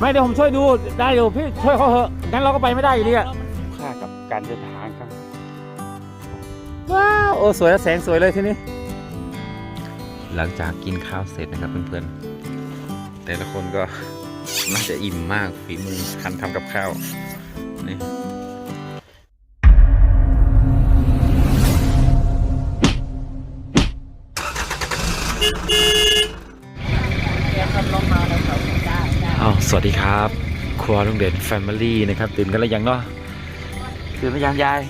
ไม่เดี๋ยวผมช่วยดูได้อยู่พี่ช่วยเขาเถอะงั้นเราก็ไปไม่ได้อยู่ดีอะค่ากับการเดินทางครับว้าวโอ้สวยแล้วแสงสวยเลยทีนี้หลังจากกินข้าวเสร็จนะครับเพื่อนๆ แต่ละคนก็ น่าจะอิ่มมากฝีมือคันทำกับข้าวนี่ สวัสดีครับ ครัวลุงเด่นแฟมิลี่นะครับ ตื่นกันแล้วยังเนาะตื่นหรือยังยาย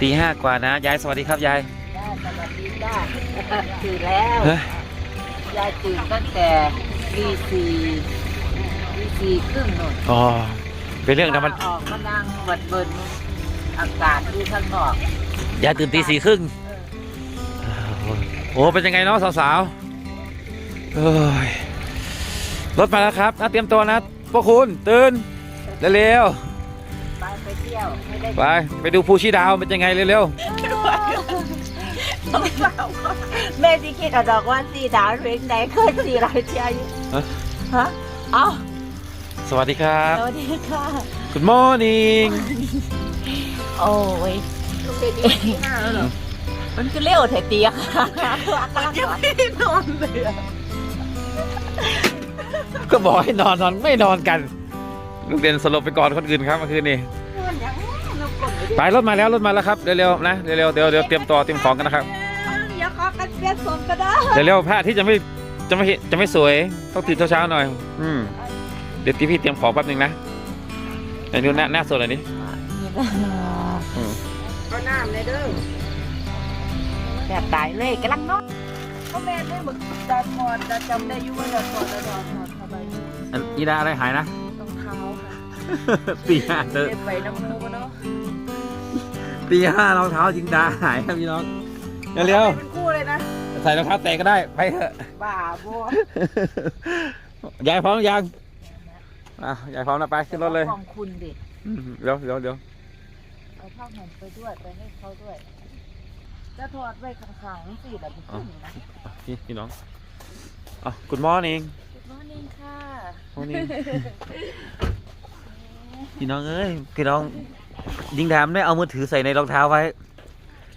ตีห้ากว่านะยายสวัสดีครับยายจ้าสวัสดีจ้าตื่นแล้วเฮ้ยยายตื่นตั้งแต่ตีสี่ตีสี่ครึ่งนู่นอ๋อเป็นเรื่องธรรมดาออกมานั่งวัดเบินอากาศดูข้างนอกยายตื่นตีสี่ครึ่งโอ้เป็นยังไงเนาะสาวๆเอ้ย รถมาแล้วครับนะเตรียมตัวนะพวกคุณตื่นเร็วไปไปเที่ยวไม่ได้ๆไปไปดูภูชีดาวเป็นยังไงเร็วแม่ที่คิดเอาดอกว่าสีดาวเร่งไหนเคยสีเราเชียร์อยู่ๆฮะฮะเอ้าสวัสดีครับ สวัสดีค่ะ Good morning โอ้ยมันคือเลี้ยวเทเตียค่ะ ยังไม่ได้นอนเลยอะ ก็บอกให้นอนนอนไม่นอนกัน ลูกเด่นสลบไปก่อนคนอื่นครับเมื่อคืนนี้นอนยังเรากดไม่ได้ไปรถมาแล้วรถมาแล้วครับเร็วๆนะเร็วๆเดี๋ยวเดี๋ยวเตรียมตัวเตรียมของกันนะครับอย่าขอกันเปลี่ยนสมก็ได้เร็วๆพระอาที่จะไม่จะไม่จะไม่สวยต้องตื่นเช้าๆหน่อย อืมเดี๋ยวที่พี่เตรียมของแป๊บนึงนะไหนดูหน้าหน้าสดหน่อยนี่นี่นะอืมก็น้ำเลยเด้อแบบตายเลยกำลังนอนก็แม่ได้หมึกตาถอดตาจำได้อยู่ว่าจะถอดแล้วถอดถ อดเข้าไปอันอีดาอะไรหายนะ รองเท้าค่ะตีห้าเจอเก็บไปน้ำมูกเนาะตีห้ารองเท้าจิงดาหายครับพี่น้องเร็วเป็นคู่เลยนะๆใส่รองเท้าแตะก็ได้ไปเถอะบ้าบัวยายพร้อมยังอะยายพร้อมแล้วไปขึ้นรถเลยขอบคุณดิอืมเดี๋ยวเดี๋ยวเดี๋ยวเอาผ้าห่มไปด้วยไปให้เขาด้วย จะถอดไว้ข้างๆสิแบบนี้นะพี่พี่น้องอะ Good morning Good morning ค่ะ morning พี่น้องเอ้ยพี่น้อง ยิงดามไม่เอามือถือใส่ในรองเท้าไว้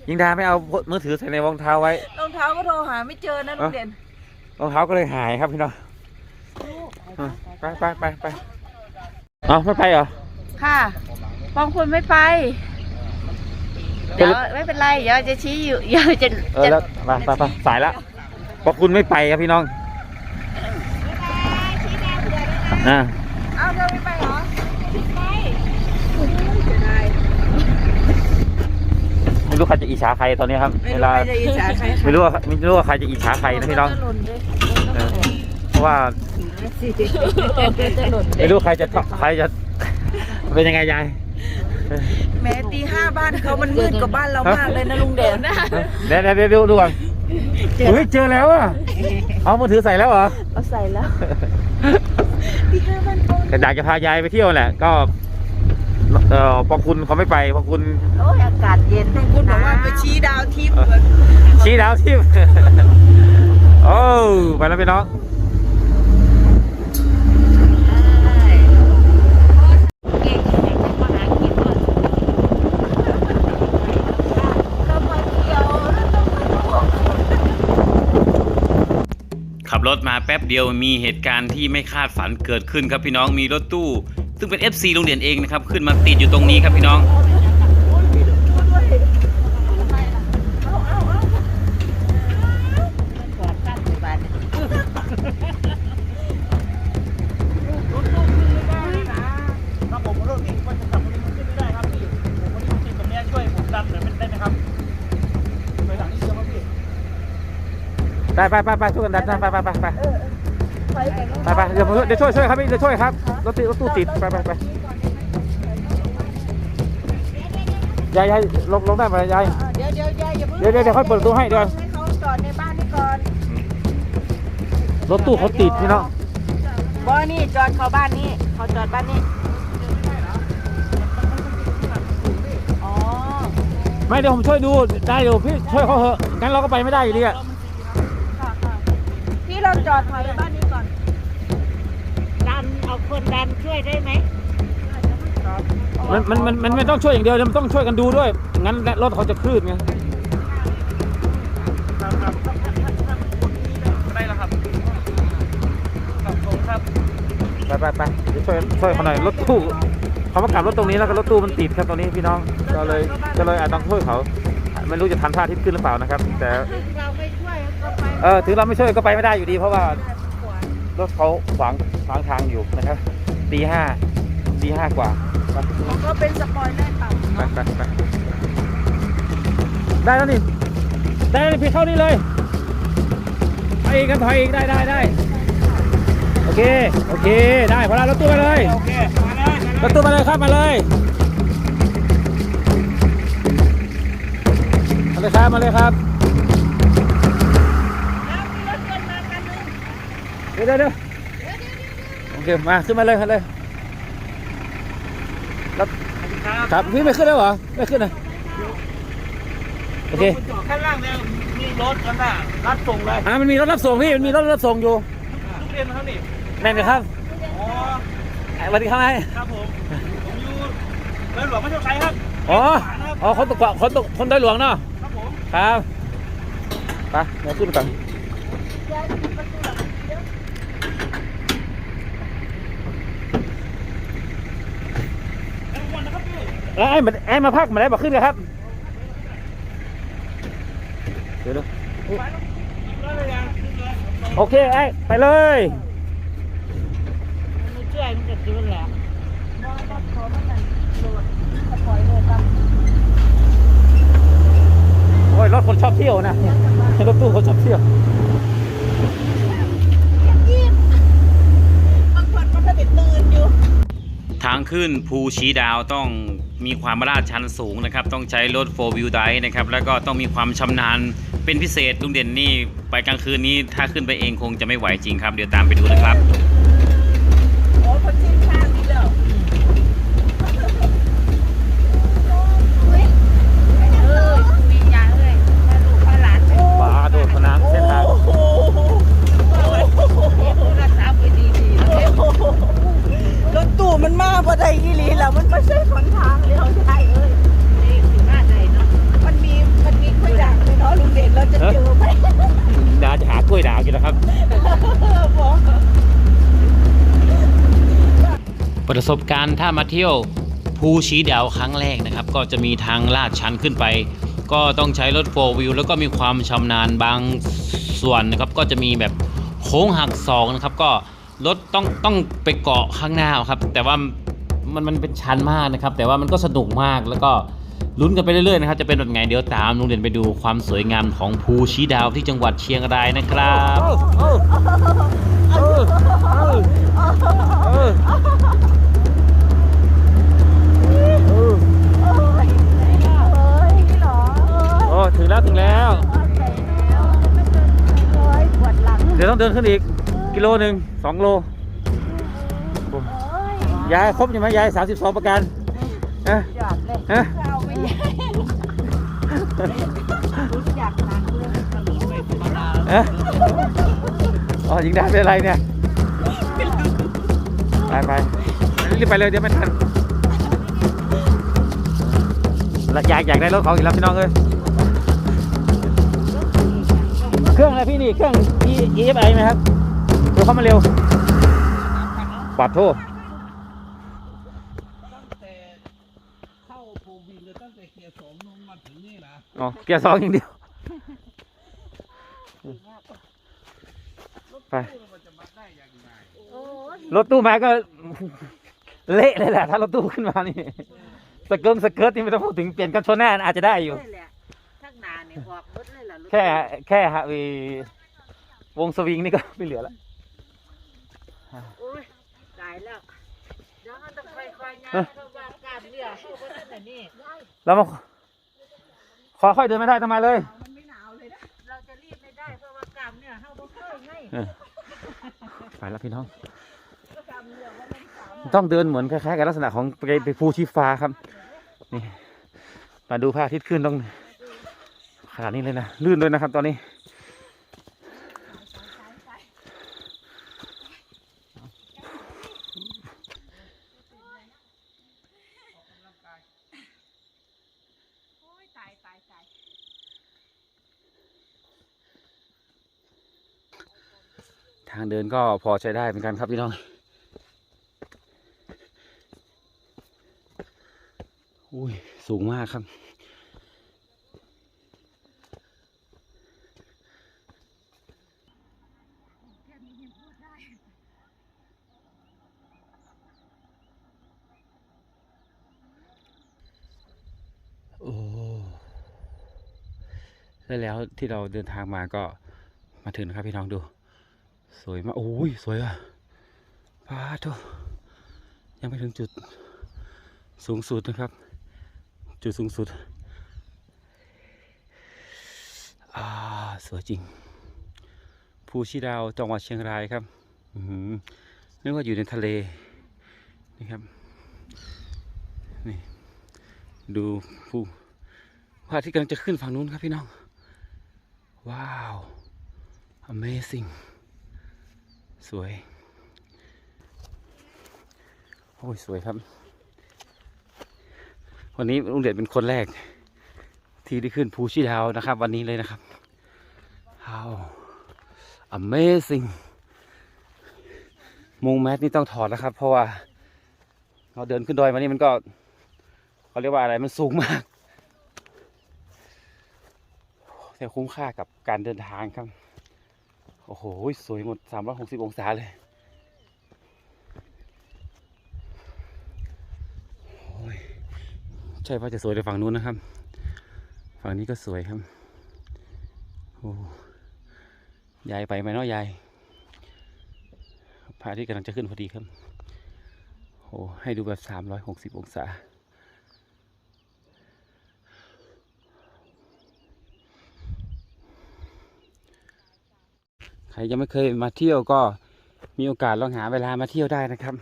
ยิงดามไม่เอามือถือใส่ในรองเท้าไว้ รองเท้าก็โทรหาไม่เจอนะลุงเด่นรองเท้าก็เลยหายครับพี่น้องอะไปไปไปไปเอาไม่ไปเหรอ ค่ะปองคุณไม่ไป เดี๋ยวไม่เป็นไร เดี๋ยวจะชี้อยู่ เดี๋ยวจะเออแล้วไปไปไปสายแล้วเพราะคุณไม่ไปครับพี่น้อง อ่าเอาเธอไม่ไปเหรอไม่รู้ใครจะอิจฉาใครตอนนี้ครับ เวลาไม่รู้ว่าไม่รู้ว่าใครจะอิจฉาใครนะพี่น้องเออเพราะว่าจะหล่นไม่รู้ใครจะใครจะเป็นยังไงยายแม้ตีห้าบ้านเขามันมืดกว่าบ้านเรามากเลยนะลุงเด่นนะเดี๋ยวเดี๋ยวเดี๋ยวดูดูก่อนเฮ้ยเจอแล้วอะเอามือถือใส่แล้วเหรอเอาใส่แล้ว ตีห้าบ้านเขาก็อยากจะพายายไปเที่ยวแหละ ก็ เออพอคุณเขาไม่ไปพอคุณโอ้ยอากาศเย็นคุณบอกว่าไปชี้ดาวทิพย์ชี้ดาวทิพย์โอ้ไปแล้วพี่น้อง เก่งแข่งมาหากินก่อนเรามาเที่ยวแล้วต้องมาดู ขับ รถมาแป๊บเดียวมีเหตุการณ์ที่ไม่คาดฝันเกิดขึ้นครับพี่น้องมีรถตู้ ซึ่งเป็น FC โรงเรียนเองนะครับขึ้นมาติดอยู่ตรงนี้ครับพี่น้อง ครับผมรถวิ่งมันจะขับมันขึ้นไม่ได้ครับพี่ผมวันนี้ผมติดแบบนี้ช่วยผมดันหน่อยได้ไหมครับไปหลังนี้เชียวครับพี่ ไปไปไปไปช่วยกันดันนะไปไปไปไปไปกันไปไปเดี๋ยวผมเดี๋ยวช่วยช่วยครับพี่เดี๋ยวช่วยครับรถติดรถตู้ติดไปไปไปยายยายลงลงได้ไหมยายเดี๋ยวเดี๋ยวยายอย่าเพิ่งเดี๋ยวเดี๋ยวเดี๋ยวค่อยเปิดประตูให้เดี๋ยวให้เขาจอดในบ้านนี่ก่อนรถตู้เขาติดพี่น้องบ่นี่จอดเขาบ้านนี้เขาจอดบ้านนี้อ๋อไม่เดี๋ยวผมช่วยดูได้เดี๋ยวพี่ช่วยเขาเถอะงั้นเราก็ไปไม่ได้อยู่ดีอะค่ะค่ะพี่ เราจอดถอยไปบ้านนี้ก่อนดันเอาคนดันช่วยได้ไหมครับมันมันมันมันไม่ต้องช่วยอย่างเดียวมันต้องช่วยกันดูด้วย งั้นรถเขาจะคลื่นไงครับครับครับครับครับได้แล้วครับครับผมครับไปไปไปเดี๋ยวช่วยช่วยเขาหน่อยรถตู้เขามากลับรถตรงนี้แล้วก็รถตู้มันติดครับตรงนี้พี่น้องก็เลยก็เลยอาจต้องช่วยเขา ไม่รู้จะทันท่าทิศขึ้นหรือเปล่านะครับ แต่เราไม่ช่วยก็ไปเออถึงเราไม่ช่วยก็ไปไม่ได้อยู่ดี เพราะว่ารถเขาขวางขวางทางอยู่นะครับตีห้าตีห้ากว่าไปก็เป็นสปอยเลอร์ต่ำไปไปไปได้แล้วนี่ได้แล้วนี่พี่เข้านี่เลยไปอีกกันถอยอีกได้ได้ได้โอเคโอเคได้พอแล้วรถตู้ไปเลยโอเคมาเลยรถตู้มาเลยครับมาเลย มาเลยครับมาเลยครับแล้วมีรถยนต์มาคันนึงเดี๋ยวเดี๋ยวเดี๋ยวโอเคมาขึ้นมาเลยขึ้นเลยรถครับครับพี่ไม่ขึ้นแล้วเหรอไม่ขึ้นนะโอเคคุณจอดข้างล่างเนี่ยมีรถกันน่ะรับส่งเลยอ่ามันมีรถรับส่งพี่มันมีรถรับส่งอยู่ทุกเรียนนะครับนี่นั่นนะครับอ๋ออะสวัสดีครับนายครับผมผมอยู่เรือนหลวงไม่ใช่ใครครับอ๋ออ๋อคนตกคนตกคนได้หลวงเนาะ ครับไปเดี๋ยวขึ้นก่อนแล้วไอ้มาไอ้มาพักมาได้บอกขึ้นเลยครับ เดี๋ยวดูโอเคไอ้ไปเลยมันไม่ช่วยมันจะจืดแหละมองก็ขอมันนั่นโหลดสปอยเลอร์ต่ำ โอ้ยรถคนชอบเที่ยวนะรถตู้คนชอบเที่ยวบางคนมันก็ติดตื่นอยู่ทางขึ้นภูชีดาวต้องมีความลาดชันสูงนะครับ ต้องใช้รถ4 wheel drive นะครับ แล้วก็ต้องมีความชำนาญเป็นพิเศษลุงเด่นนี่ ไปกลางคืนนี้ถ้าขึ้นไปเองคงจะไม่ไหวจริงครับ เดี๋ยวตามไปดูนะครับ โอ้คนชิ้นข้างนี่เหรอเออมียาเอ้ยถ้าลูกถ้าหลานไป ฟ้าโดดพ นังเส้นทางเรียกโทรศัพท์ไปดีๆแล้วรถตู้มันมาบ่ได้อีหลีแล้วมันไม่ใช่หนทางเลี้ยวได้เอ้ยนี่ถึงหน้าใจเนาะมันมีมันมีคุยด่างเลยเนาะลุงเด่นเราจะเจอไหมดาจะหากล้วยด่างอยู่แล้วครับบอกประสบการณ์ถ้ามาเที่ยวภูชีดาวครั้งแรกนะครับ ก็จะมีทางลาดชันขึ้นไป ก็ต้องใช้รถโฟวิวแล้วก็มีความชำนาญบางส่วนนะครับ ก็จะมีแบบโค้งหักศอกนะครับ ก็รถต้องต้องไปเกาะข้างหน้าครับ แต่ว่ามันมันเป็นชันมากนะครับ แต่ว่ามันก็สนุกมากแล้วก็ลุ้นกันไปเรื่อยๆนะครับ จะเป็นแบบไงเดี๋ยวตามลุงเด่นไปดูความสวยงามของภูชีดาวที่จังหวัดเชียงรายนะครับโอ้ถึงแล้วถึงแล้วเดี๋ยวต้องเดินขึ้นอีก กิโลหนึ่งสองโล ยายครบใช่ไหมยายสามสิบสองประกันเอ๊ะยอดเลยเอ๊ะเอาไม่ใหญ่รู้จักหนักเลยเอ๊ะอ๋อยิงได้เป็นอะไรเนี่ยไปไปรีบไปเลยเดี๋ยวไม่ทันแล้วอยากอยากได้รถเขาอีกแล้วพี่น้องเอ้ย เครื่องอะไรพี่นี่ เครื่อง E F I ไหมครับเดี๋ยวเข้ามาเร็วปาดโทษตั้งแต่เข้าโพวินเลยตั้งแต่เกียร์สองลงมาถึงนี่นะอ๋อเกียร์สองอย่างเดียว ไปมันจะมาได้ยังไงโอ้ยรถตู้มาก็ เละเลยแหละ ถ้ารถตู้ขึ้นมานี่ สเกิร์ตสเกิร์ตนี่ไม่ต้องพูดถึงเปลี่ยนกันชนหน้าอาจจะได้อยู่นี่แหละ ข้างหน้านี่บอกรถเลยล่ะรถแค่แค่ฮะวีวงสวิงนี่ก็ ไม่เหลือแล้วโอ้ยตายแล้วเดี๋ยวมันต้องค่อยๆย่างเพราะว่าการเรือเข้าไปนั่นน่ะนี่เรามาขอค่อยเดินไม่ได้ทำไมเลยเราจะรีบไม่ได้เพราะว่ากล้ามเนื้อเข้าบ่เคยไงไปแล้วพี่น้องต้องเดินเหมือนคล้ายๆกับลักษณะของไปไปภูชีฟ้าครับนี่มาดูพระอาทิตย์ขึ้นต้อง ขนาดนี้เลยนะลื่นด้วยนะครับ ตอนนี้ทางเดินก็พอใช้ได้เหมือนกันครับพี่น้องอุ้ยสูงมากครับ ที่เราเดินทางมาก็มาถึงนะครับพี่น้องดู สวยมากโอ้ยสวยอะพาโทยังไม่ถึงจุดสูงสุดนะครับ จุดสูงสุดอ่าสวยจริง ภูชีดาวจังหวัดเชียงรายครับอือหือนึกว่าอยู่ในทะเลนี่ครับนี่ดูภูพระอาทิตย์กำลังจะขึ้นฝั่งนู้นครับพี่น้อง ว้าว amazing สวย โอ้ย สวยครับ วันนี้ลุงเด่นเป็นคนแรก ที่ได้ขึ้นภูชีดาวนะครับ วันนี้เลยนะครับ wow amazing มุงแมสนี่ต้องถอดแล้วครับ เพราะว่าเราเดินขึ้นดอยมานี่มันก็เขาเรียกว่าอะไรมันสูงมาก แต่คุ้มค่ากับการเดินทางครับ โอ้โห สวยหมด 360 องศาเลยใช่ว่าจะสวยในฝั่งนู้นนะครับ ฝั่งนี้ก็สวยครับ โอ้ยายไปไหมเนาะยายพระอาที่กำลังจะขึ้นพอดีครับ โอ้ให้ดูแบบ 360 องศา ครยังไม่เคยมาเที่ยวก็มีโอกาสลองหาเวลามาเที่ยวได้นะครับ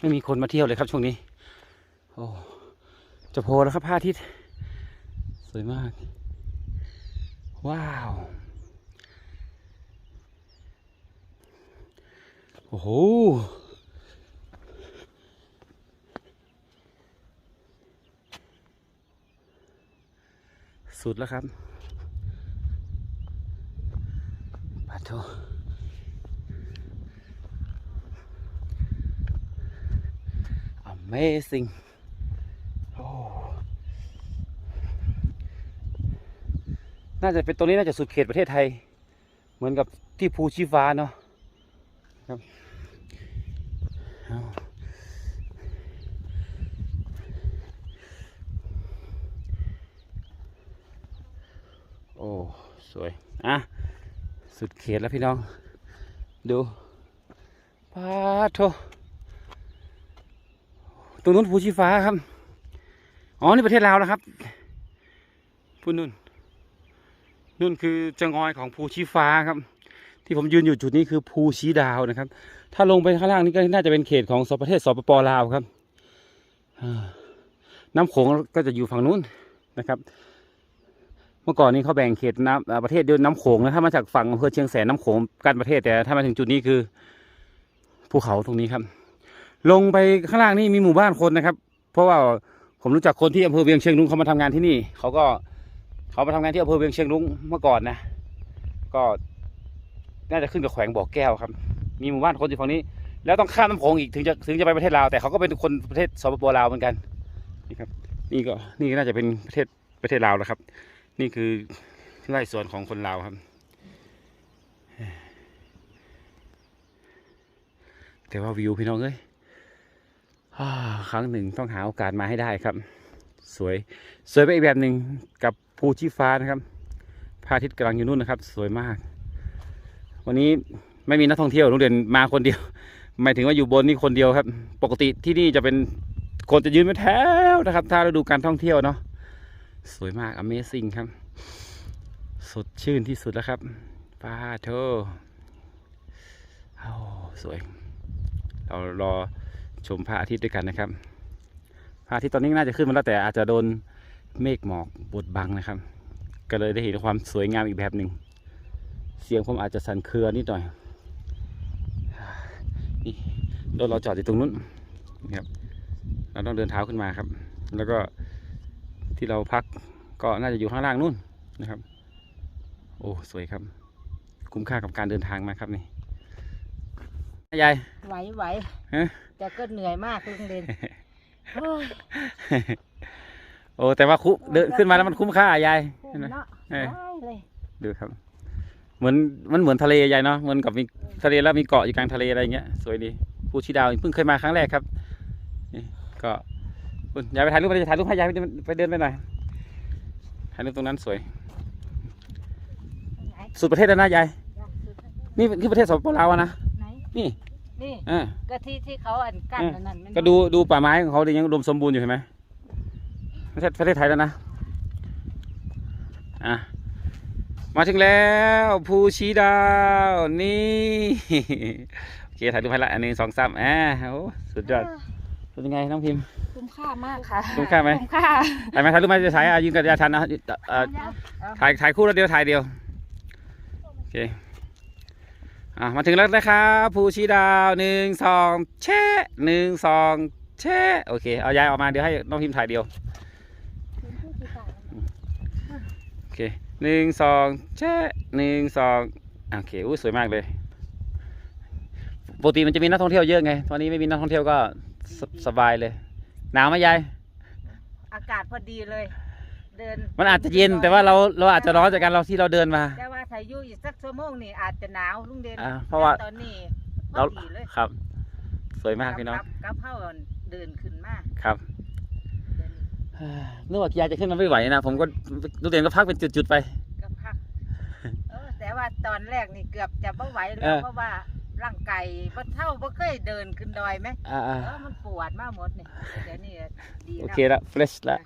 ไม่มีคนมาเที่ยวเลยครับช่วงนี้ โอ้จะโพลแล้วครับพระอาทิตย์สวยมาก ว้าว โอ้โหสุดแล้วครับ ปาโท Amazing โอ้น่าจะเป็นตรงนี้น่าจะสุดเขตประเทศไทย เหมือนกับที่ภูชีฟ้าเนาะครับเอาโอ้ สวย อะ สุดเขตแล้วพี่น้อง ดูปาโทตรงนู้นภูชีฟ้าครับ อ๋อ นี่ประเทศลาวนะครับพูดนู่นนู่นคือจังอยของภูชีฟ้าครับ ที่ผมยืนอยู่จุดนี้คือภูชีดาวนะครับ ถ้าลงไปข้างล่างนี่ก็น่าจะเป็นเขตของสประเทศสปปลาวครับน้ำโขงก็จะอยู่ฝั่งนู้นนะครับ เมื่อก่อนนี้เขาแบ่งเขตน้ำประเทศด้วยน้ำโขงนะถ้ามาจากฝั่งอำเภอเชียงแสนน้ำโขงกันประเทศแต่ถ้ามาถึงจุดนี้คือภูเขาตรงนี้ครับ ลงไปข้างล่างนี่มีหมู่บ้านคนนะครับ เพราะว่าผมรู้จักคนที่อำเภอเวียงเชียงรุ้งเขามาทำงานที่นี่เขาก็เขามาทำงานที่อำเภอเวียงเชียงรุ้งเมื่อก่อนนะ ก็น่าจะขึ้นกับแขวงบ่อแก้วครับ มีหมู่บ้านคนอยู่ฝั่งนี้ แล้วต้องข้ามน้ำโขงอีกถึงจะถึงจะไปประเทศลาวแต่เขาก็เป็นคนประเทศสปปลาวเหมือนกันนี่ครับ นี่ก็นี่ก็น่าจะเป็นประเทศประเทศลาวแล้วครับ นี่คือไร่สวนของคนลาวครับ แต่ว่าวิวพี่น้องเอ้ยอครั้งหนึ่งต้องหาโอกาสมาให้ได้ครับ สวยสวยไปอีกแบบหนึ่งกับภูชีฟ้านะครับพระอาทิตย์กำลังอยู่นู่นนะครับ สวยมาก วันนี้ไม่มีนักท่องเที่ยวลุงเด่นมาคนเดียว หมายถึงว่าอยู่บนนี่คนเดียวครับ ปกติที่นี่จะเป็นคนจะยืนเป็นแถวนะครับ ถ้าเราดูการท่องเที่ยวเนาะ สวยมาก Amazing ครับ สดชื่นที่สุดแล้วครับป้าโธ่โอ้สวย เรารอชมพระอาทิตย์ด้วยกันนะครับ พระอาทิตย์ตอนนี้น่าจะขึ้นมาแล้วแต่อาจจะโดนเมฆหมอกบดบังนะครับ ก็เลยได้เห็นความสวยงามอีกแบบหนึ่ง เสียงผมอาจจะสั่นเครือนิดหน่อย นี่รถเราจอดอยู่ตรงนู้นนะครับ เราต้องเดินเท้าขึ้นมาครับ แล้วก็ ที่เราพักก็น่าจะอยู่ข้างล่างนู่นนะครับ โอ้สวยครับ คุ้มค่ากับการเดินทางมากครับนี่ยายไหวไหวฮะแต่ก็เหนื่อยมากลุงเด่นโอ้ยโอ้แต่ว่าคุ้มเดินขึ้นมาแล้วมันคุ้มค่ายายคุ้เห็นมไหมเนาะเออได้เลยดูครับ เหมือนมันเหมือนทะเลยายเนาะเหมือนกับมีทะเลแล้วมีเกาะอยู่กลางทะเลอะไรเงี้ยสวยดีภูชีดาวเพิ่งเคยมาครั้งแรกครับนี่ก็ คุณยายไปถ่ายรูปไปถ่ายรูปให้ยายไปเดินไปเดินไปหน่อยถ่ายรูปตรงนั้นสวยไหนสุดประเทศแล้วนะยายอยากสุดนี่ที่ประเทศสปปลาวอะนะไหนนี่นี่อ่าก็ที่ที่เขาอันกั้นอันนั่นมันก็ดูดูป่าไม้ของเขาดิยังอุดมสมบูรณ์อยู่เห็นไหมประเทศประเทศไทยแล้วนะอะมาถึงแล้วภูชีดาวนี่โอเคถ่ายรูปให้ละอันหนี้สองสามอ่าโอ้สุดยอด เป็นยังไงน้องพิมพ์ คุ้มค่ามากค่ะคุ้มค่าไหม คุ้มค่าถ่ายไหมถ่ายรูปไหมจะถ่ายอะยืนกับยาชันนะเอ่อถ่ายถ่ายคู่แล้วเดียวถ่ายเดียวโอเคอะมาถึงแล้วนะครับภูชีดาวหนึ่งสองแช่หนึ่งสองแช่โอเคเอายายออกมาเดี๋ยวให้น้องพิมพ์ถ่ายเดียวโอเคหนึ่งสองแช่หนึ่งสองโอเคอู้สวยมากเลยปกติมันจะมีนักท่องเที่ยวเยอะไงตอนนี้ไม่มีนักท่องเที่ยวก็ สสบายเลย หนาวไหมยาย อากาศพอดีเลย เดินมันอาจจะเย็นแต่ว่าเราเราอาจจะร้อนจากการเราที่เราเดินมา แต่ว่าถ้าอยู่อีกสักชั่วโมงนี่อาจจะหนาวลุงเด่นอ่าเพราะว่า แต่ตอนนี้พเราอดีเลยครับ สวยมากพี่น้องกับกับเฮาเดินขึ้นมาครับเดินนึกว่ายายจะขึ้นมาไม่ไหวนะผมก็ดูเด่นก็พักเป็นจุดๆไปก็พักเออแต่ว่าตอนแรกนี่เกือบจะไม่ไหวเอแล้วอเพราะว่า ร่างกายบ่เท่าบ่เคยเดินขึ้นดอยไหมอ่าเออมันปวดมากหมดนี่เดี๋ยวนี้ดีๆโอแล้วเคละเฟรชละ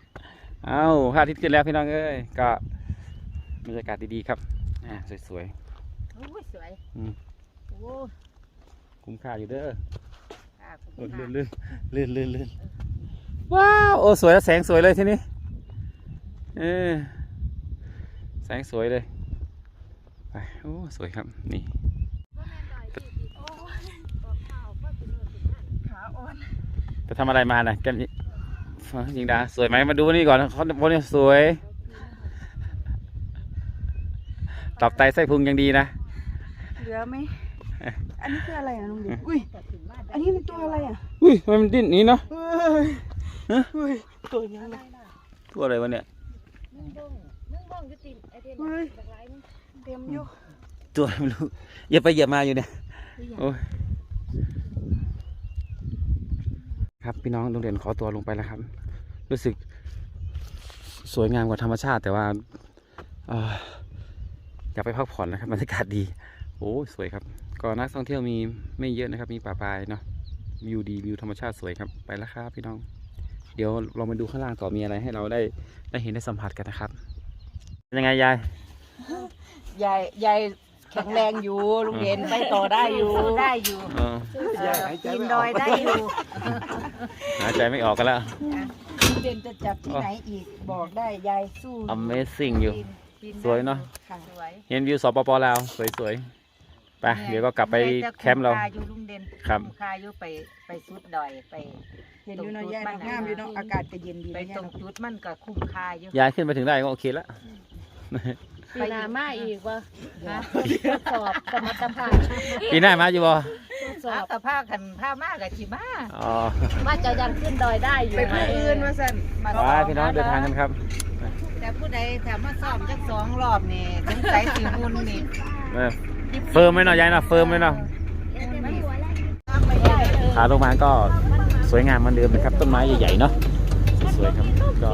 เอ้าพระอาทิตย์ขึ้นแล้วพี่น้องเอ้ยก็บรรยากาศดีๆครับอ่าสวยโอ้ยสวยอืมโอ้ยๆคุ้มค่าอยู่เด้ออ่าขอบคุลื่ณนค่ะลื่นลื่นลื่นลื่นว้าวโอ้สวยแล้วแสงสวยเลยทีนี้เออแสงสวยเลยไปโอ้สวยครับนี่ ขาอ่อน ไปทำอะไรมาน่ะแกันยิงดาสวยไหมมาดูนี่ก่อนเขาบนนี้สวยตับไตไส้พุงยังดีนะเหลือไหมอันนี้คืออะไรอะลุงเด่นอุ้ยอันนี้เป็นตัวอะไรอะอุ้ยทำไมมันดิ้นอย่างนี้เนาะเฮ้ยฮะเฮ้ยตัวนี้นะตัวอะไรวะเนี่ยเฮ้ยเต็มอยู่ตัวอะไรไม่รู้เหยียบไปเหยียบมาอยู่เนี่ยโอ้ย ครับพี่น้องโรงเรียนขอตัวลงไปแล้วครับ รู้สึกสวยงามกว่าธรรมชาติ แต่ว่าอยากไปพักผ่อนนะครับบรรยากาศดี โอ้สวยครับก็นักท่องเที่ยวมีไม่เยอะนะครับ มีป่าปลายเนาะวิวดีวิวธรรมชาติสวยครับไปแล้วครับพี่น้อง เดี๋ยวเรามาดูข้างล่างต่อมีอะไรให้เราได้ได้เห็นได้สัมผัสกันนะครับ เป็นยังไงยายยายยาย แข็งแรงอยู่ลุงเด่นไปต่อได้อยู่ได้อยู่เออเออกินดอยได้อยู่หายใจไม่ออกกันแล้ว ลุงเด่นจะจับที่ไหนอีกบอกได้ยายสู้ Amazing อยู่ปีนปีได้สวยเนอะ ค่ะสวยเห็นวิวสปปลาวสวยๆ ไป เดี๋ยวก็กลับไปแคมป์เราคุ้ค่อยู่ลุงเด่นครับคุ้มค่าอยู่ไปไปสุดดอยไป เห็นอยู่เนาะยายเนาะงามอยู่เนาะอากาศก็เย็นดีไปนะตยายรงเนาะจุดมันก็คุ้มค่าอยู่ยายขึ้นไปถึงได้ก็โอเคแล้ว ปีหนามาอีกวะฮะทดสอบสมรรถภาพปีหน้ามาอยู่บ่ทดสอเอาบกับผ้ากันผ้ามากกับชิมาอ๋อว่าจะยังขึ้นดอยได้อยู่ไปไหมพื้นอื่นมาสั่นมาไปพี่น้องเดินทางกันครับ แต่ผู้ใดถามมาซ้อมจักสองรอบนี่สงสัยสิมุนนี่เออเฟิร์มไหมเนาะยายเนาะเฟิร์มไหมเนาะไม่ได้ขาลงมาก็สวยงามเหมือนเดิมนะครับ ต้นไม้ใหญ่ๆเนาะสวยๆครับก็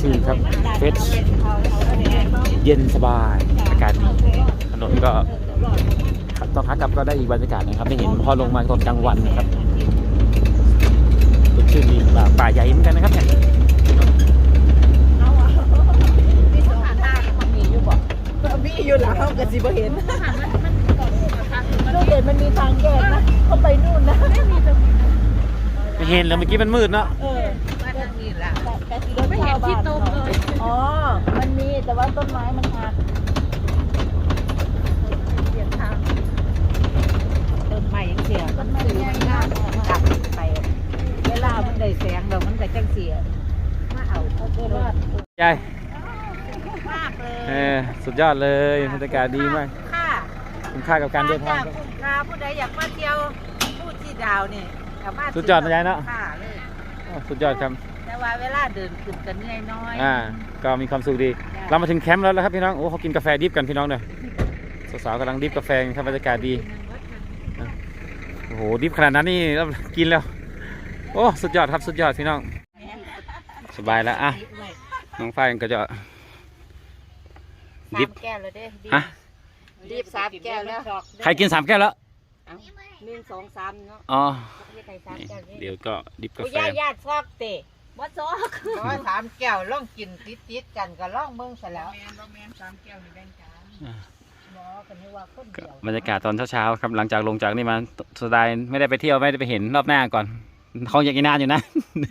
ชื่นครับเฟสเย็นสบายอากาศดีถนนก็ตอนขากลับก็ได้อีกบรรยากาศนะครับไม่เห็นพอลงมาตอนกลางวันนะครับสดชื่นดีป่าป่าใหญ่เหมือนกันนะครับเนี่ยที่สถานทางมันมีอยู่บ่มีอยู่หลังเขาก็สิบ่เห็นลูกเด่นมันมีทางแยกนะเขาไปนู่นนะไม่เห็นแล้วเมื่อกี้มันมืดเนาะเออว่าทาง นี้ล่ะแต่ที่รถไม่เห็นที่ตรงเลย อ๋อ มันมีแต่ว่าต้นไม้มันหักเปลี่ยนทางต้นไม้ยังเสียมันถือมันงามกลับไป เวลามันได้แสงแล้วมันก็จังเสียมาเอาเอาตัวรอดยายมากเลยเออสุดยอดเลยบรรยากาศดีมากค่ะคุ้มค่ากับการเดินทางครับคุ้มค่าผู้ใดอยากมาเที่ยวผู้ที่ดาวนี่สามารถสุดยอดนะยายเนอะค่ะเลยอ๋อสุดยอดครับ แต่ว่าเวลาเดินขึ้นกันเหนื่อยน้อย อ่า ก็มีความสุขดี เรามาถึงแคมป์แล้วนะครับพี่น้อง โอ้เขากินกาแฟดิบกันพี่น้องเนี่ยสาวๆกำลังดิบกาแฟกันครับบรรยากาศดี โอ้โห ดิบขนาดนั้นนี่เรากินแล้ว โอ้ สุดยอดครับ สุดยอดพี่น้อง สบายแล้วอะ น้องฝ้ายก็จะดิบสามแก้วแล้วเด้ฮะดิบสามแก้วแล้ว ใครกินสามแก้วแล้วหนึ่งสองสามเนาะ อ๋อประเทศไทยสามนี่แก้วนี่เดี๋ยวก็ดิบกาโอ้แฟยาญาติซอกเตะ บ่ซอกเพราะว่าสามแก้วล่องกินติดติดๆกันก็ล่องเบิ่งซะแล้วแม่นบ่แม่นสามแก้วนี่แบ่งกันอ่าบ่กันนึกว่าคนก็เดียวบรรยากาศตอนเช้าๆครับหลังจากลงจากนี่มาสดายไม่ได้ไปเที่ยวไม่ได้ไปเห็นรอบหน้าก่อนเขาอยากกินนานอยู่นะ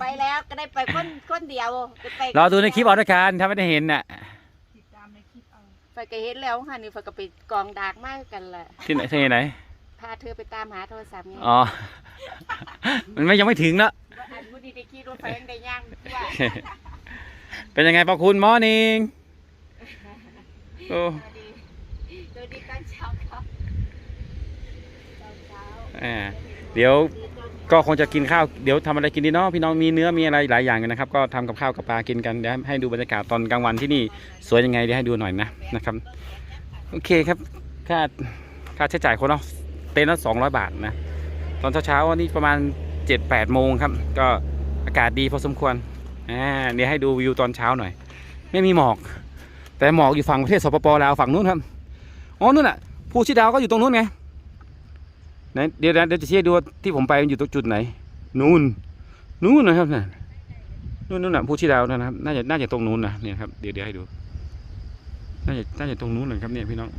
ไปแล้วก็ได้ไปคนคนเดียวไปรอดูในคลิปเอาด้วยกันถ้าไม่ได้เห็นน่ะไปก็เห็นแล้วค่ะนี่ไปก็ไปกองดากมากกันแหละที่ไหนที่ไหนพาเธอไปตามหาโทรศัพท์ไงอ๋อ มันไม่ยังไม่ถึงเนอะ ว่าอันผู้ดีได้ขี่รถไฟยังได้ย่างว่าเป็นยังไงปอคุณมอร์นิ่งโอ้โดยดีตอนเช้าครับตอนเช้าอ่าเดี๋ยวก็คงจะกินข้าวเดี๋ยวทำอะไรกินดีเนาะพี่น้องมีเนื้อมีอะไรหลายอย่างกันนะครับ ก็ทำกับข้าวกับปลากินกันเดี๋ยวให้ดูบรรยากาศตอนกลางวันที่นี่สวยยังไงเดี๋ยวให้ดูหน่อยนะนะครับโอเคครับค่าค่าใช้จ่ายคนเนาะเต็นท์ละสองร้อยบาทนะตอนเช้าๆวันนี้ประมาณ เจ็ดแปดโมงครับ ก็อากาศดีพอสมควรอ่าเดี๋ยวให้ดูวิวตอนเช้าหน่อย ไม่มีหมอก แต่หมอกอยู่ฝั่งประเทศสปปลาวฝั่งนู้นครับอ๋อนู่นน่ะภูชีดาวก็อยู่ตรงนู้นไงไหนเดี๋ยวเดี๋ยวจะเชี้ดูว่าที่ผมไปมันอยู่ตรงจุดไหน นู่นนู่นนะครับน่ะนู่นนู่นน่ะภูชีดาวนะครับน่าจะน่าจะตรงนู้นนะเนี่ยครับเดี๋ยวเดี๋ยวให้ดูน่าจะน่าจะตรงนู้นเลยครับเนี่ยพี่น้อง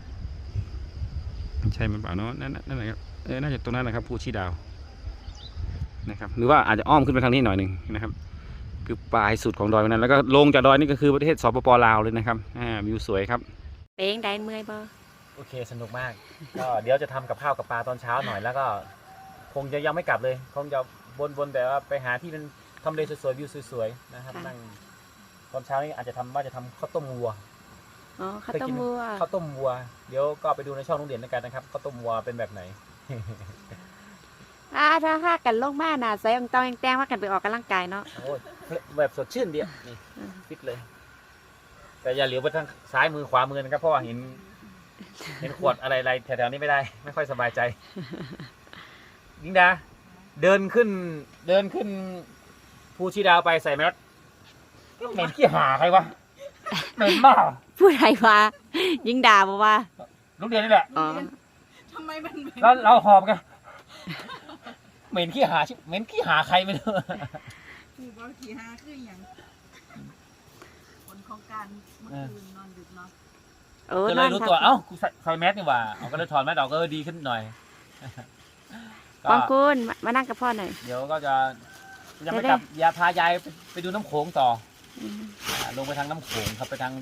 ใช่มันเปล่าเนาะนั่นนั่นแหละครับเออน่าจะตรงนั้นแหละครับภูชีดาว นะครับหรือว่าอาจจะอ้อมขึ้นไปทางนี้หน่อยหนึ่งนะครับ คือปลายสุดของดอยวันนั้น แล้วก็ลงจากดอยนี่ก็คือประเทศสปปลาวเลยนะครับอ่าวิวสวยครับเป้งได้เมื่อยบ่โอเคสนุกมาก ก็เดี๋ยวจะทำกับข้าวกับปลาตอนเช้าหน่อยแล้วก็ คงจะยังไม่กลับเลย คงจะวนๆแต่ว่าไปหาที่มันทำเลสวยๆวิวสวยๆนะครับนั่งตอนเช้านี้อาจจะทำว่าจะทำข้าวต้มวัวอ๋อข้าวเคยต้มกินวัวข้าวต้มวัว เดี๋ยวก็ไปดูในช่องโรงเรียนแล้วกันนะครับข้าวต้มวัวเป็นแบบไหน อ่าถ้าหากันลงมาน่ะใส่องตองแตงว่ากันไปออกกำลังกายเนาะโอ้ยแบบสดชื่นดีอะนี่อืมฟิตเลย แต่อย่าเหลียวไปทางซ้ายมือขวามือนะครับเพราะว่าเห็น เห็นขวดอะไรๆแถวๆนี้ไม่ได้ ไม่ค่อยสบายใจยิงดาเดินขึ้น เดินขึ้นภูชีดาวไปใส่แมสเหม็นขี้หาใครวะเหม็นมากผู้ใดว่ายิ่งด่าบ่ว่าลูกเรียนนี่แหละอ๋อทำไมมันเหม็นแล้วเราหอบกัน เหม็นขี้หาชิเหม็นขี้หาใครไม่รู้หูบางทีหาคืออย่างผลของการเมื่อคืนนอนดึกเนาะเออก็เลยรู้ตัวเอ้ากูใส่ใส่แมสนี่หว่าเอาก็เลยถอดแมสออกก็เออดีขึ้นหน่อยก็ปองคุณมามานั่งกับพ่อหน่อย เดี๋ยวก็จะยังไม่ได้กลับอย่าพายายไปไปดูน้ำโขงต่ออืมอ่าลงไปทางน้ำโขงครับไปทาง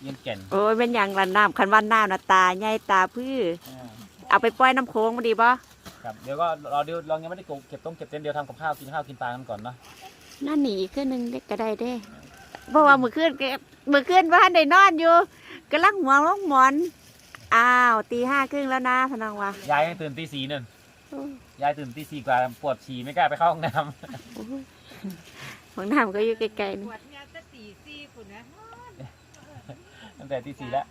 เยียนแก่นโอ้ยเป็นอย่างรันน้ำคันวันน้ำน่ะตาใหญ่ตาพื้อ อ่าเอาไปปล่อยน้ำโค้งมาดีบ่ ครับเดี๋ยวก็รอเดี๋ยวเรายังไม่ได้เก็บต้มเก็บเต็นท์เดี๋ยวทำกับข้าวกินข้าวกินปลากันก่อนเนาะนั่นหนีอีกขึ้นหนึงเด็กก็ได้เด้ เพราะว่ามื้อคืนก็มื้อคืนว่าได้นอนอยู่กำลังหัวลงหมอนอ้าวตีห้าครึ่งแล้วนะพนังว่ายายยังตื่นตีสี่นึ่งโอ้ยยายตื่นตีสี่กว่าปวดฉี่ไม่กล้าไปเข้าห้องน้โอ้ยของน้ำก็อยู่ไกลๆนี่ปวดเนี่ยจะตีซี่คุณนะำตั้งแต่ตีสี่แล้ว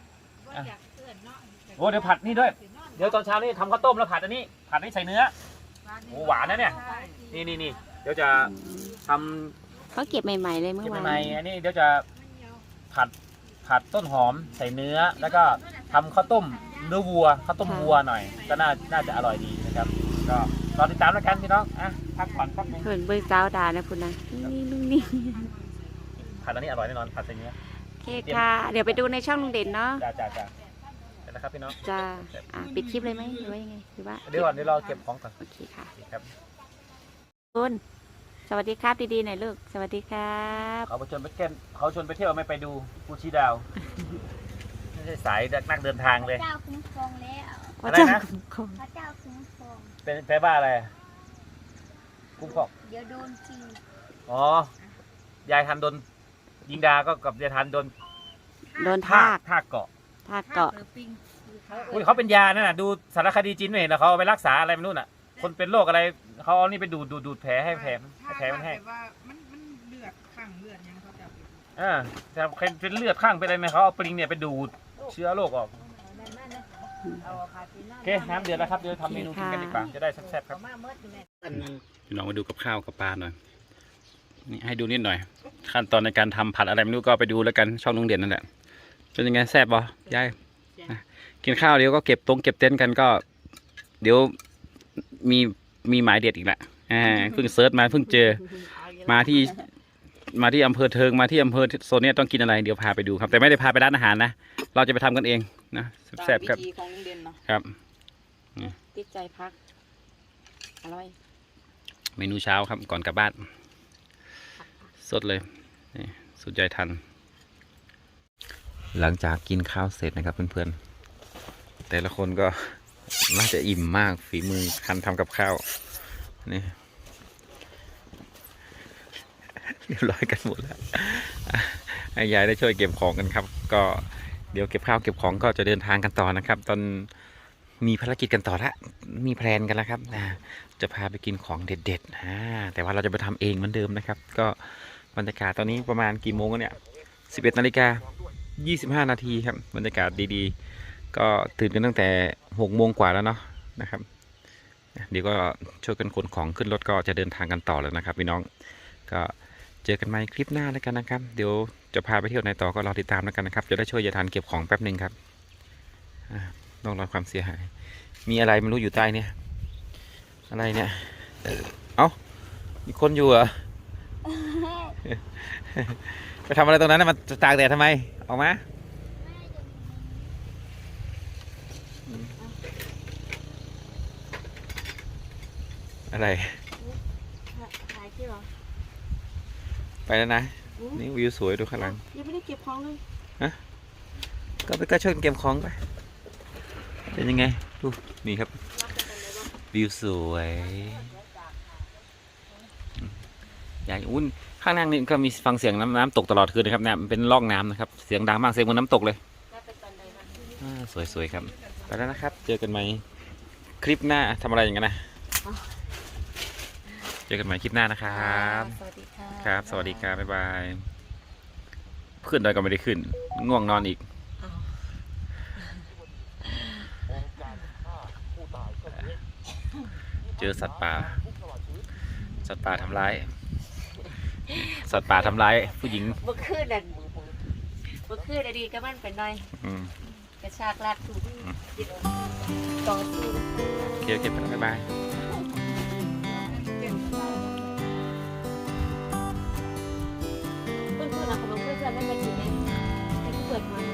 ว่าอยากเตือนเนาะโอ้เดี๋ยวผัดนี่ด้วย เดี๋ยวตอนเช้านี่ทำข้าวต้มแล้วผัดอันนี้ ผัดนี่ใส่เนื้อ โอ้หวานนะเนี่ยนี่นี่นี่เดี๋ยวจะทำเขาเก็บใหม่ๆเลยเมื่อเก็บวานใหม่ๆอันนี้เดี๋ยวจะผัดผัดต้นหอมใส่เนื้อ แล้วก็ทำข้าวต้มเนื้อวัวข้าวต้มวัวหน่อย ก็น่าน่าจะอร่อยดีนะครับ ก็รอติดตามแล้วกันพี่น้องอะพักผ่อนแป๊บนึงเพิ่นเบิ่งสาวดานะพุ่นนะนี่ลุงนี่ผัดอันนี้อร่อยแน่นอนผัดใส่เนื้อโอเคค่ะ เดี๋ยวไปดูในช่องลุงเด่นเนาะ จ้าจ้าจ้า เสร็จแล้วครับพี่น้องจะอะปิดคลิปเลยไหมหรือว่ายังไงหรือว่าเดี๋ยวก่อนเดี๋ยวเราเก็บของก่อนโอเคค่ะโอเคครับคุณสวัสดีครับดีๆหน่อยลูกสวัสดีครับเขาไปชวนไปเที่ยวเขาชวนไปเที่ยวไม่ไปดูภูชีดาวไม่ใช่สายนักเดินทางเลยเจ้าคุ้มครองแล้วอะไรนะของพระเจ้าคุ้มครอง เป็นแปลว่าอะไรคุ้มครองเดี๋ยวโดนจริงอ๋อยายทันโดนยิงดาก็กับยายทันโดนโดนทาทากกทากเกาะ ทากเกาะ หรือปิงคือเขาอุ้ยเขาเป็นยานั่นน่ะดูสารคดีจีนไม่เห็นเหรอเขาเอาไปรักษาอะไรไม่รู้น่ะ คนเป็นโรคอะไรเขาเอานี่ไปดูดดูดดูดแผลให้แผลมันให้แผลมันแห้งถ้าว่ามันมันเลือดข้างเลือดยังเขาจะเอาไปอ่าแต่เป็นเลือดข้างเป็นอะไรไหมเขาเอาปริงเนี่ยไปดูดเชื้อโรคออกเอาขาจีน่าโอเคน้ำเดือดแล้วครับเดี๋ยวทำเมนูกินกันดีกว่าจะได้แซ่บๆครับมาเมื่อแม่พี่น้องมาดูกับข้าวกับปลาหน่อยนี่ให้ดูนิดหน่อย ขั้นตอนในการทำผัดอะไรไม่รู้ก็ไปดูแล้วกันช่องลุงเด่นนั่นแหละ เป็นยังไงแซ่บบ่ยายนะกินข้าวเดี๋ยวก็เก็บตรงเก็บเต็นท์กันก็ เดี๋ยวมีมีหมายเด็ดอีกละอ่าเพิ่งเซิร์ชมาเพิ่งเจอมาที่มาที่อำเภอเทิงมาที่อำเภอโซนเนี้ยต้องกินอะไรเดี๋ยวพาไปดูครับ แต่ไม่ได้พาไปร้านอาหารนะเราจะไปทำกันเองนะแซ่บๆครับวิธีของลุงเด่นเนาะครับติดใจพักอร่อยเมนูเช้าครับก่อนกลับบ้าน สดเลยนี่สุดใจทัน หลังจากกินข้าวเสร็จนะครับเพื่อนๆ แต่ละคนก็น่าจะอิ่มมากฝีมือคันทำกับข้าวนี่เรียบร้อยกันหมดแล้วยายได้ช่วยเก็บของกันครับ ก็เดี๋ยวเก็บข้าวเก็บของก็จะเดินทางกันต่อนะครับ ตอนมีภารกิจกันต่อละมีแพลนกันแล้วครับอ่าจะพาไปกินของเด็ดๆอ่าแต่ว่าเราจะไปทำเองเหมือนเดิมนะครับ ก็บรรยากาศตอนนี้ประมาณกี่โมงกันเนี่ย11นาฬิกา 25 นาทีครับบรรยากาศดีๆ ก็ตื่นกันตั้งแต่6โมงกว่าแล้วเนาะนะครับเดี๋ยวก็ช่วยกันขนของขึ้นรถก็จะเดินทางกันต่อแล้วนะครับพี่น้องก็เจอกันใหม่คลิปหน้าแล้วกันนะครับ เดี๋ยวจะพาไปเที่ยวไหนต่อก็รอติดตามแล้วกันนะครับ จะได้ช่วยยาทันเก็บของแป๊บหนึ่งครับอ่าต้องรอความเสียหาย มีอะไรไม่รู้อยู่ใต้เนี่ย อะไรเนี่ย เอ้า มีคนอยู่เหรอ ไปทำอะไรตรงนั้นนะมันตากแดดทำไม ออกมาอืมอะไรถ่ายที่หรอ ไปแล้วนะ นี่วิวสวยดูข้างหลัง ยังไม่ได้เก็บของเลยก็ไปก็ช่วยกันเก็บของไป เป็นยังไง ดู นี่ครับ วิวสวยอืมใหญ่อุ้นข้างล่างนี่ก็มีฟังเสียงน้ำน้ำตกตลอดคืนนะครับเนี่ยมันเป็นร่องน้ำนะครับ เสียงดังมากเสียงเหมือนน้ำตกเลยอ่าสวยๆครับไปแล้วนะครับ เจอกันใหม่คลิปหน้าทำอะไรอย่างนั้นนะเจอกันใหม่คลิปหน้านะครับสวัสดีค่ะครับ สวัสดีครับบ๊ายบายขึ้นได้ก็ไม่ได้ขึ้น ง่วงนอนอีกเจอสัตว์ป่า สัตว์ป่าทำร้าย สัตว์ป่าทำร้ายผู้หญิงเมื่อคืนนั่นเมื่อคืนอดีก็มันไปหน่อยกระชากลากถูต่อสู้โอเคโอเคบ๊ายบายเพื่อนๆเราขนมเพื่อนๆไม่มากินนะให้เปิดมา